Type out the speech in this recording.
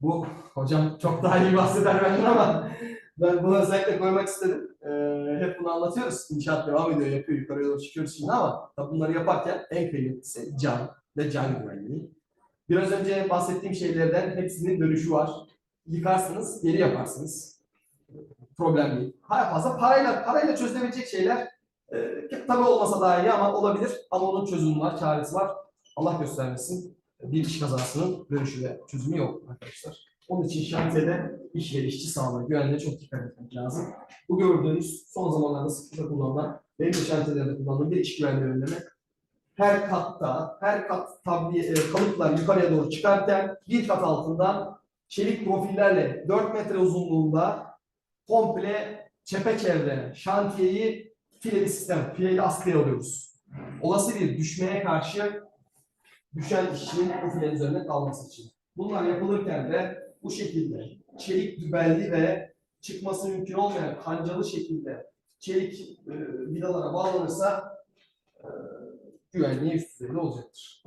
Bu hocam çok daha iyi bahseder benden ama ben bunu özellikle koymak istedim. Ee, hep bunu anlatıyoruz. İnşaat devam ediyor, yapıyor, yukarıya doğru çıkıyoruz şimdi ama tabii bunları yaparken en kıymetlisi can ve can güvenliği. Biraz önce bahsettiğim şeylerden hepsinin dönüşü var. Yıkarsınız, geri yaparsınız. Problem değil. Hayır fazla parayla parayla çözülebilecek şeyler e, tabii olmasa daha iyi ama olabilir. Ama onun çözümü var, çaresi var. Allah göstermesin. Bir iş kazasının dönüşü ve çözümü yok arkadaşlar. Onun için şantiyede iş ve işçi sağlığı, güvenliğe çok dikkat etmek lazım. Bu gördüğünüz son zamanlarda sıklıkla kullanılan, benim de şantiyelerde kullandığım bir iş güvenliği önlemi. Her katta, her kat tabi, e, kalıplar yukarıya doğru çıkarken bir kat altından çelik profillerle 4 metre uzunluğunda komple çepeçevre şantiyeyi fileli sistem, fileli askıya alıyoruz. Olası bir düşmeye karşı düşen işçinin bu filenin üzerinde kalması için. Bunlar yapılırken de bu şekilde çelik dübelli ve çıkması mümkün olmayan kancalı şekilde çelik e, vidalara bağlanırsa e, güvenliği üst düzeyde olacaktır.